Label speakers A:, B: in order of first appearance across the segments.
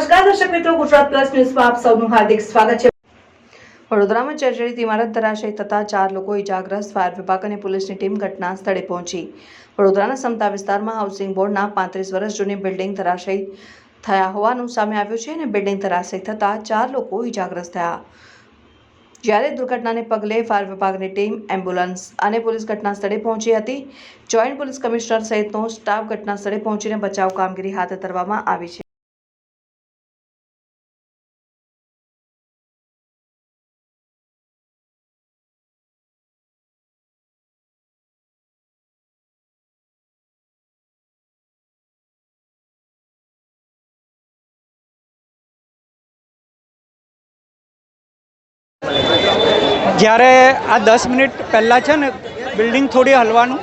A: નમસ્કાર, દર્શક મિત્રો, ગુજરાત પ્લસ ન્યૂઝમાં આપ સૌનું હાર્દિક સ્વાગત છે. વડોદરામાં જર્જરિત ઇમારત ધરાશયી થતા ચાર લોકો ઇજાગ્રસ્ત ફાયર વિભાગ અને પોલીસની ટીમ ઘટના સ્થળે પહોંચી. વડોદરાના સમતા વિસ્તારમાં હાઉસિંગ બોર્ડના પાંત્રીસ વર્ષ જૂની બિલ્ડિંગ ધરાશયી થયા હોવાનું સામે આવ્યું છે અને બિલ્ડિંગ ધરાશયી થતાં ચાર લોકો ઇજાગ્રસ્ત થયા. જ્યારે દુર્ઘટનાને પગલે ફાયર વિભાગની ટીમ એમ્બ્યુલન્સ અને પોલીસ ઘટના સ્થળે પહોંચી હતી. જોઈન્ટ પોલીસ કમિશનર સહિતનો સ્ટાફ ઘટના સ્થળે પહોંચીને બચાવ કામગીરી હાથ ધરવામાં આવી છે.
B: જ્યારે આ દસ મિનિટ પહેલાં છે ને, બિલ્ડિંગ થોડી હલવાનું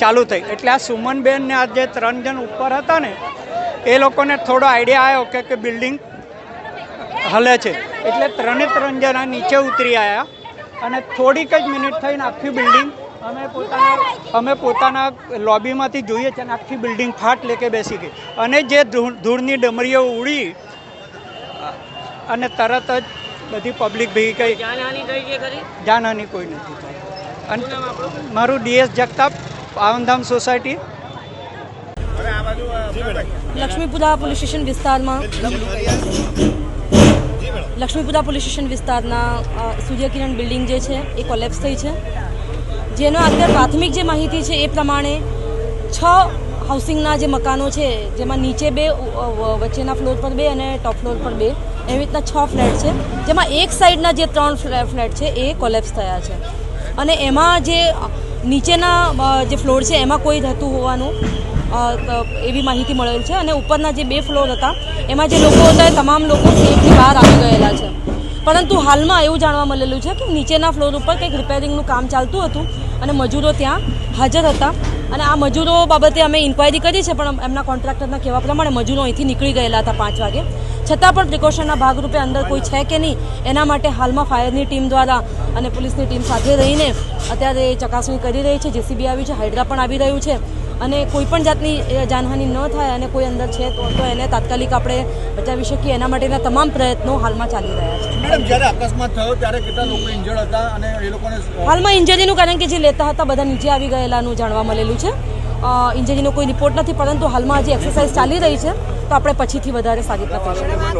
B: ચાલુ થઈ. એટલે આ સુમનબેન ને આ જે ત્રણ જણ ઉપર હતા ને, એ લોકોને થોડો આઈડિયા આવ્યો કે બિલ્ડિંગ હલે છે. એટલે ત્રણે ત્રણ જણા નીચે ઉતરી આવ્યા અને થોડીક જ મિનિટ થઈને આખી બિલ્ડિંગ અમે પોતાના અમે પોતાના લોબીમાંથી જોઈએ છીએ અને આખી બિલ્ડિંગ ફાટ લેકે બેસી ગઈ. અને જે ધૂળ ધૂળની ડમરીઓ ઉડી અને તરત જ બધી પબ્લિક ભેગી ગઈ
C: જાનહાની
B: કોઈ નથી થઈ. અને મારું DS Jagtap Pavandham society.
C: Laxmipura police station વિસ્તારમાં લક્ષ્મીપુરા પોલીસ સ્ટેશન વિસ્તારના સૂર્યકિરણ બિલ્ડિંગ જે છે એ કોલેપ્સ થઈ છે. જેનો અત્યારે પ્રાથમિક જે માહિતી છે એ પ્રમાણે છ હાઉસિંગના જે મકાનો છે, જેમાં નીચે બે વચ્ચેના ફ્લોર પર બે અને ટોપ ફ્લોર પર બે, એવી રીતના છ ફ્લેટ છે. જેમાં એક સાઈડના જે ત્રણ ફ્લે- ફ્લેટ છે, એ કોલેપ્સ થયા છે. અને એમાં જે, નીચેના જે ફ્લોર છે, એમાં કોઈ રહેતું હોવાનું એવી માહિતી મળેલ છે. અને ઉપરના જે બે ફ્લોર હતા, એમાં જે લોકો હતા, એ તમામ લોકો સેફલી બહાર આવી ગયેલા છે. પરંતુ હાલમાં એવું જાણવા મળેલું છે કે નીચેના ફ્લોર ઉપર કંઈક રિપેરિંગનું કામ ચાલતું હતું અને મજૂરો ત્યાં હાજર હતા. અને આ મજૂરો બાબતે અમે ઇન્ક્વાયરી કરી છે, પણ એમના કોન્ટ્રાક્ટરના કહેવા પ્રમાણે મજૂરો અહીંથી નીકળી ગયેલા હતા પાંચ વાગે. છતાં પણ પ્રિકોશનના ભાગરૂપે અંદર કોઈ છે કે નહીં, એના માટે હાલમાં ફાયરની ટીમ દ્વારા અને પોલીસની ટીમ સાથે રહીને અત્યારે ચકાસણી કરી રહી છે. જેસીબી આવી છે હાઇડ્રા પણ આવી રહ્યું છે. અને કોઈ પણ જાતની જાનહાનિ ન થાય અને કોઈ અંદર છે તો તો એને તાત્કાલિક આપણે બચાવી શકીએ. એના માટેના તમામ પ્રયત્નો હાલમાં ચાલી રહ્યા છે.
D: મેડમ જ્યારે અકસ્માત થયો ત્યારે કેટલા લોકો ઇન્જર્ડ હતા અને એ લોકોને
C: હાલમાં ઇન્જરીનું કારણ કે જે લેતા હતા બધા નીચે આવી ગયેલાનું જાણવા મળેલું છે. ઇન્જરીનો કોઈ રિપોર્ટ નથી પરંતુ હાલમાં હજી એક્સરસાઇઝ ચાલી રહી છે તો આપણે પછીથી વધારે સારી શકીએ.